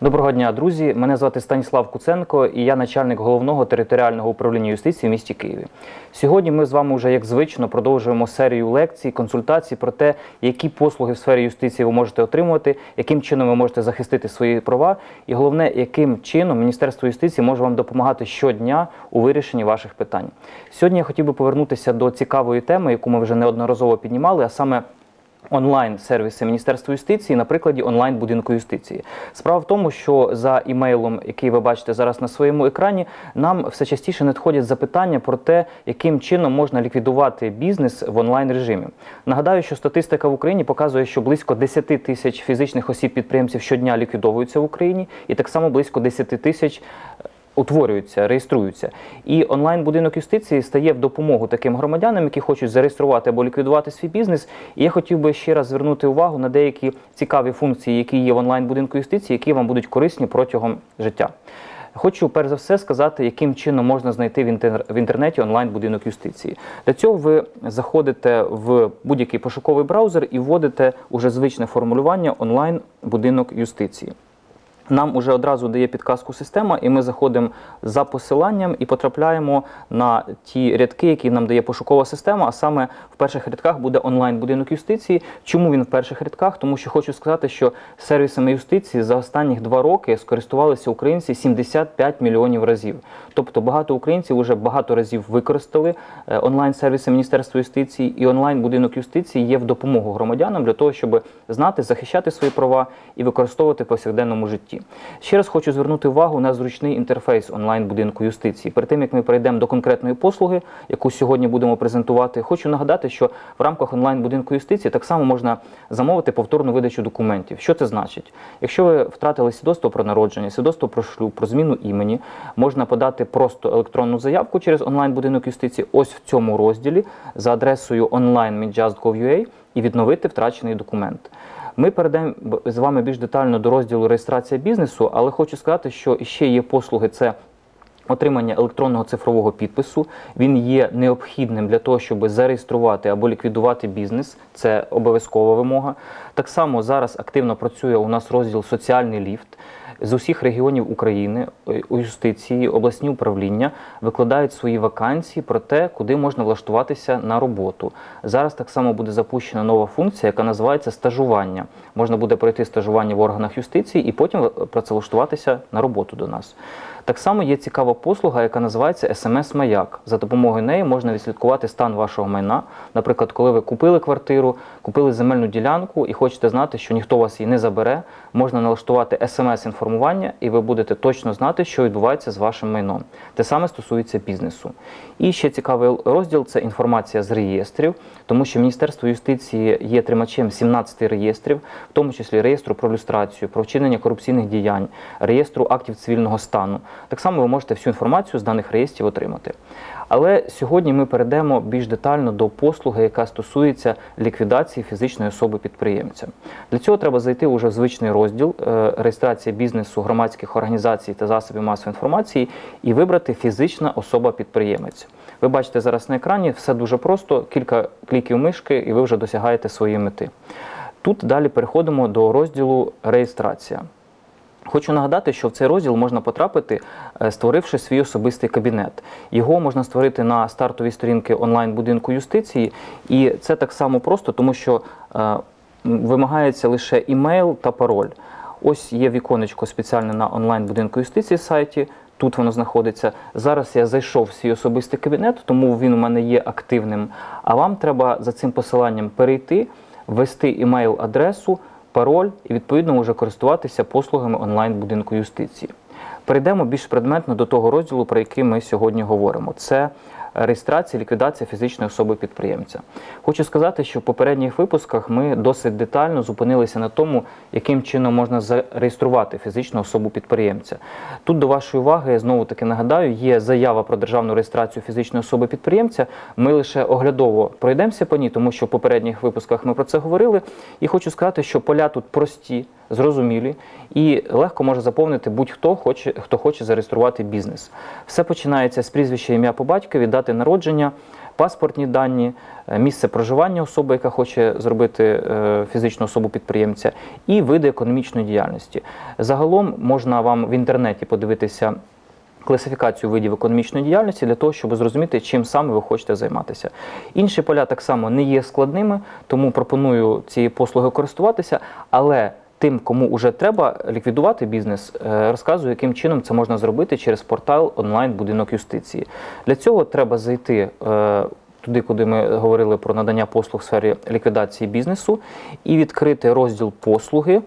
Доброго дня, друзі. Мене звати Станіслав Куценко і я начальник головного територіального управління юстиції в місті Києві. Сьогодні ми з вами вже як звично продовжуємо серію лекцій, консультацій про те, які послуги в сфері юстиції ви можете отримувати, яким чином ви можете захистити свої права, і головне, яким чином Міністерство юстиції може вам допомагати щодня у вирішенні ваших питань. Сьогодні я хотів би повернутися до цікавої теми, яку ми вже неодноразово піднімали, а саме онлайн-сервіси Міністерства юстиції на прикладі онлайн-будинку юстиції. Справа в тому, що за імейлом, який ви бачите зараз на своєму екрані, нам все частіше надходять запитання про те, яким чином можна ліквідувати бізнес в онлайн режимі. Нагадаю, що статистика в Україні показує, що близько 10 тисяч фізичних осіб-підприємців щодня ліквідовуються в Україні, і так само близько 10 тисяч утворюються, реєструються. І онлайн-будинок юстиції стає в допомогу таким громадянам, які хочуть зареєструвати або ліквідувати свій бізнес. І я хотів би ще раз звернути увагу на деякі цікаві функції, які є в онлайн-будинку юстиції, які вам будуть корисні протягом життя. Хочу перш за все сказати, яким чином можна знайти в інтер- інтернеті онлайн-будинок юстиції. Для цього ви заходите в будь-який пошуковий браузер і вводите уже звичне формулювання онлайн-будинок юстиції. Нам уже одразу дає підказку система, і ми заходимо за посиланням і потрапляємо на ті рядки, які нам дає пошукова система. А саме в перших рядках буде онлайн-будинок юстиції. Чому він в перших рядках? Тому що хочу сказати, що сервісами юстиції за останні два роки скористувалися українці 75 мільйонів разів. Тобто багато українців вже багато разів використали е, онлайн-сервіси Міністерства юстиції, і онлайн-будинок юстиції є в допомогу громадянам для того, щоб знати, захищати свої права і використовувати в повсякденному житті. Ще раз хочу звернути увагу на зручний інтерфейс онлайн-будинку юстиції. Перед тим як ми перейдемо до конкретної послуги, яку сьогодні будемо презентувати, хочу нагадати, що в рамках онлайн-будинку юстиції так само можна замовити повторну видачу документів. Що це значить? Якщо ви втратили свідоцтво про народження, свідоцтво про шлюб, про зміну імені, можна подати просто електронну заявку через онлайн-будинок юстиції, ось в цьому розділі за адресою online.midjust.gov.ua і відновити втрачений документ. Ми перейдемо з вами більш детально до розділу реєстрація бізнесу, але хочу сказати, що ще є послуги це. Отримання електронного цифрового підпису він є необхідним для того, щоб зареєструвати або ліквідувати бізнес. Це обов'язкова вимога. Так само зараз активно працює у нас розділ соціальний ліфт. З усіх регіонів України е, у юстиції обласні управління викладають свої вакансії про те, куди можна влаштуватися на роботу. Зараз так само буде запущена нова функція, яка називається стажування. Можна буде пройти стажування в органах юстиції і потім е, працевлаштуватися на роботу до нас. Так само є цікава послуга, яка називається смс-маяк. За допомогою неї можна відслідкувати стан вашого майна. Наприклад, коли ви купили квартиру, купили земельну ділянку і хочете знати, що ніхто вас її не забере, можна налаштувати смс-інформування, і ви будете точно знати, що відбувається з вашим майном. Те саме стосується бізнесу. І ще цікавий розділ це інформація з реєстрів, тому що Міністерство юстиції є тримачем 17 реєстрів, в тому числі реєстру про люстрацію, про вчинення корупційних діянь, реєстру актів цивільного стану. Так само ви можете всю інформацію з даних реєстрів отримати. Але сьогодні ми перейдемо більш детально до послуги, яка стосується ліквідації фізичної особи підприємця. Для цього треба зайти уже в звичний розділ е, реєстрація бізнесу, громадських організацій та засобів масової інформації і вибрати фізична особа-підприємець. Ви бачите зараз на екрані все дуже просто, кілька кліків мишки, і ви вже досягаєте своєї мети. Тут далі переходимо до розділу реєстрація. Хочу нагадати, що в цей розділ можна потрапити, е, створивши свій особистий кабінет. Його можна створити на стартовій сторінці онлайн-будинку юстиції, і це так само просто, тому що е, вимагається лише імейл та пароль. Ось є віконечко спеціальне на онлайн-будинку юстиції сайті. Тут воно знаходиться. Зараз я зайшов в свій особистий кабінет, тому він у мене є активним. А вам треба за цим посиланням перейти, ввести імейл-адресу, пароль і відповідно вже користуватися послугами онлайн-будинку юстиції. Перейдемо більш предметно до того розділу, про який ми сьогодні говоримо. Це реєстрація, ліквідація фізичної особи підприємця. Хочу сказати, що в попередніх випусках ми досить детально зупинилися на тому, яким чином можна зареєструвати фізичну особу підприємця. Тут до вашої уваги я знову таки нагадаю, є заява про державну реєстрацію фізичної особи підприємця. Ми лише оглядово пройдемося по ній, тому що в попередніх випусках ми про це говорили. І хочу сказати, що поля тут прості. Зрозумілі і легко може заповнити будь-хто хто хоче зареєструвати бізнес. Все починається з прізвища ім'я по батькові, дати народження, паспортні дані, е, місце проживання особи, яка хоче зробити е, фізичну особу підприємця, і види економічної діяльності. Загалом можна вам в інтернеті подивитися. Класифікацію видів економічної діяльності для того, щоб зрозуміти, чим саме ви хочете займатися. Інші поля так само не є складними, тому пропоную цією послугою користуватися, але тим, кому вже треба ліквідувати бізнес, е, розказую, яким чином це можна зробити через портал онлайн будинок юстиції. Для цього треба зайти. е, Туди, куди ми говорили про надання послуг в сфері ліквідації бізнесу, і відкрити розділ послуги,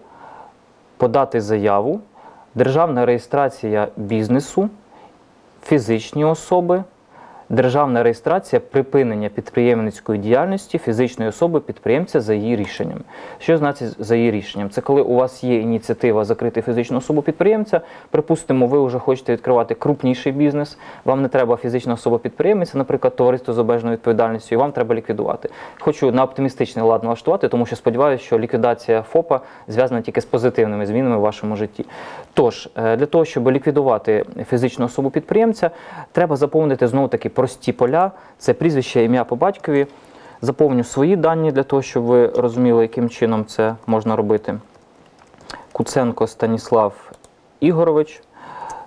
подати заяву, державна реєстрація бізнесу, фізичні особи, державна реєстрація припинення підприємницької діяльності фізичної особи підприємця за її рішенням. Що значить за її рішенням? Це коли у вас є ініціатива закрити фізичну особу підприємця. Припустимо, ви вже хочете відкривати крупніший бізнес. Вам не треба фізична особа підприємця, наприклад, товариство з обмеженою відповідальністю, і вам треба ліквідувати. Хочу на оптимістичний лад налаштувати, тому що сподіваюся, що ліквідація ФОПа зв'язана тільки з позитивними змінами в вашому житті. Тож, е, для того, щоб ліквідувати фізичну особу підприємця, треба заповнити знову таки прості поля: це прізвище, ім'я по батькові. Заповню свої дані для того, щоб ви розуміли, яким чином це можна робити. Куценко Станіслав Ігорович.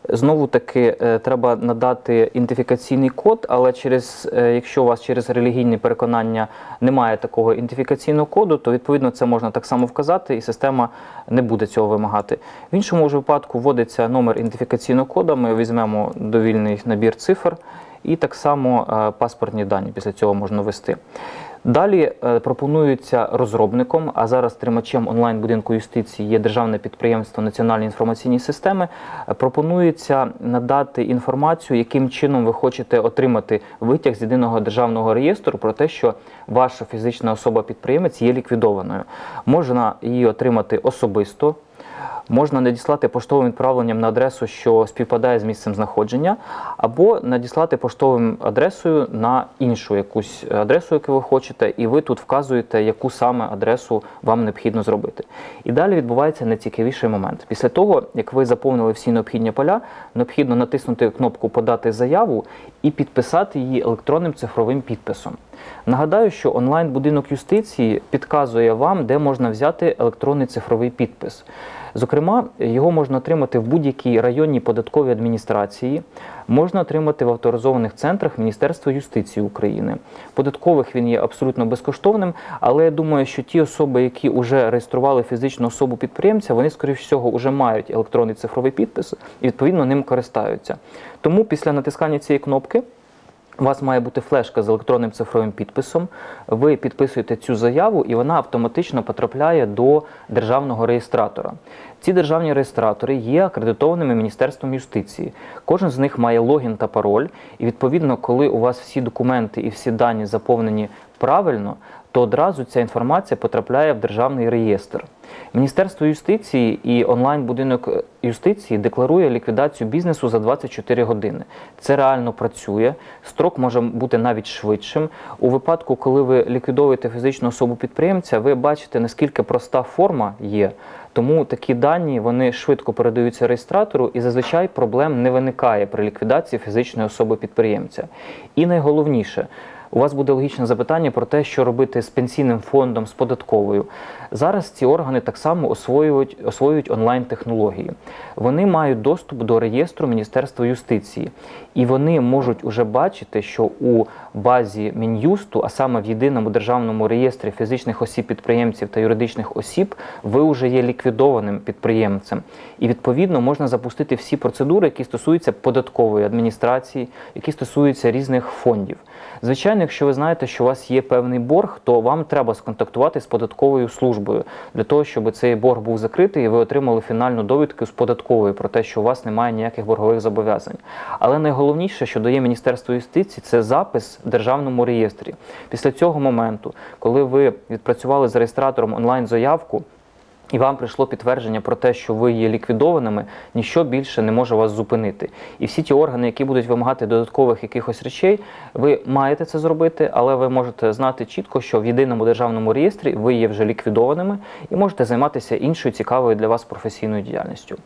Знову таки е, треба надати ідентифікаційний код, але через, е, якщо у вас через релігійні переконання немає такого ідентифікаційного коду, то відповідно це можна так само вказати, і система не буде цього вимагати. В іншому випадку вводиться номер ідентифікаційного коду. Ми візьмемо довільний набір цифр, і так само е, паспортні дані після цього можна ввести. Далі е, пропонується розробником, а зараз тримачем онлайн будинку юстиції є державне підприємство Національні інформаційні системи. е, Пропонується надати інформацію, яким чином ви хочете отримати витяг з єдиного державного реєстру про те, що ваша фізична особа-підприємець є ліквідованою. Можна її отримати особисто. Можна надіслати поштовим відправленням на адресу, що співпадає з місцем знаходження, або надіслати поштовим адресою на іншу якусь адресу, яку ви хочете, і ви тут вказуєте, яку саме адресу вам необхідно зробити. І далі відбувається найцікавіший момент. Після того, як ви заповнили всі необхідні поля, необхідно натиснути кнопку Подати заяву і підписати її електронним цифровим підписом. Нагадаю, що онлайн будинок юстиції підказує вам, де можна взяти електронний цифровий підпис. Зокрема, його можна отримати в будь-якій районній податковій адміністрації, можна отримати в авторизованих центрах Міністерства юстиції України. Податкових він є абсолютно безкоштовним, але я думаю, що ті особи, які вже реєстрували фізичну особу підприємця, вони, скоріш всього, вже мають електронний цифровий підпис і відповідно ним користаються. Тому після натискання цієї кнопки. У вас має бути флешка з електронним цифровим підписом. Ви підписуєте цю заяву, і вона автоматично потрапляє до державного реєстратора. Ці державні реєстратори є акредитованими Міністерством юстиції. Кожен з них має логін та пароль, і відповідно, коли у вас всі документи і всі дані заповнені правильно, то одразу ця інформація потрапляє в державний реєстр. Міністерство юстиції і онлайн-будинок юстиції декларує ліквідацію бізнесу за 24 години. Це реально працює. Строк може бути навіть швидшим. У випадку, коли ви ліквідовуєте фізичну особу підприємця, ви бачите, наскільки проста форма є. Тому такі дані вони швидко передаються реєстратору, і зазвичай проблем не виникає при ліквідації фізичної особи підприємця. І найголовніше. У вас буде логічне запитання про те, що робити з пенсійним фондом, з податковою. Зараз ці органи так само освоюють, освоюють онлайн-технології. Вони мають доступ до реєстру Міністерства юстиції, і вони можуть уже бачити, що у базі Мін'юсту, а саме в єдиному державному реєстрі фізичних осіб підприємців та юридичних осіб, ви вже є ліквідованим підприємцем. І відповідно можна запустити всі процедури, які стосуються податкової адміністрації, які стосуються різних фондів. Звичайно, якщо ви знаєте, що у вас є певний борг, то вам треба сконтактувати з податковою службою для того, щоб цей борг був закритий і ви отримали фінальну довідку з податкової про те, що у вас немає ніяких боргових зобов'язань. Але найголовніше, що дає Міністерство юстиції, це запис в державному реєстрі. Після цього моменту, коли ви відпрацювали з реєстратором онлайн заявку. І вам прийшло підтвердження про те, що ви є ліквідованими, ніщо більше не може вас зупинити. І всі ті органи, які будуть вимагати додаткових якихось речей, ви маєте це зробити, але ви можете знати чітко, що в єдиному державному реєстрі ви є вже ліквідованими і можете займатися іншою цікавою для вас професійною діяльністю.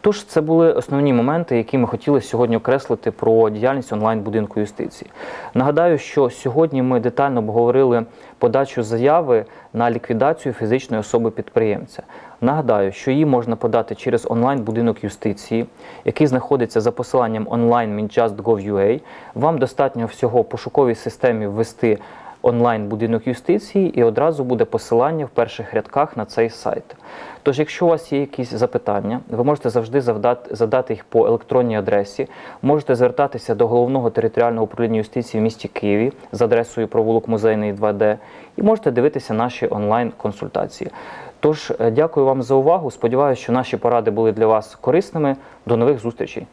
Тож це були основні моменти, які ми хотіли сьогодні окреслити про діяльність онлайн будинку юстиції. Нагадаю, що сьогодні ми детально обговорили подачу заяви на ліквідацію фізичної особи підприємця. Нагадаю, що її можна подати через онлайн будинок юстиції, який знаходиться за посиланням online.minjust.gov.ua. Вам достатньо всього в пошуковій системі ввести онлайн будинок юстиції і одразу буде посилання в перших рядках на цей сайт. Тож, якщо у вас є якісь запитання, ви можете завжди завдати, задати їх по електронній адресі. Можете звертатися до головного територіального управління юстиції в місті Києві з адресою провулок Музейний 2D і можете дивитися наші онлайн-консультації. Тож, е, дякую вам за увагу. Сподіваюся, що наші поради були для вас корисними. До нових зустрічей.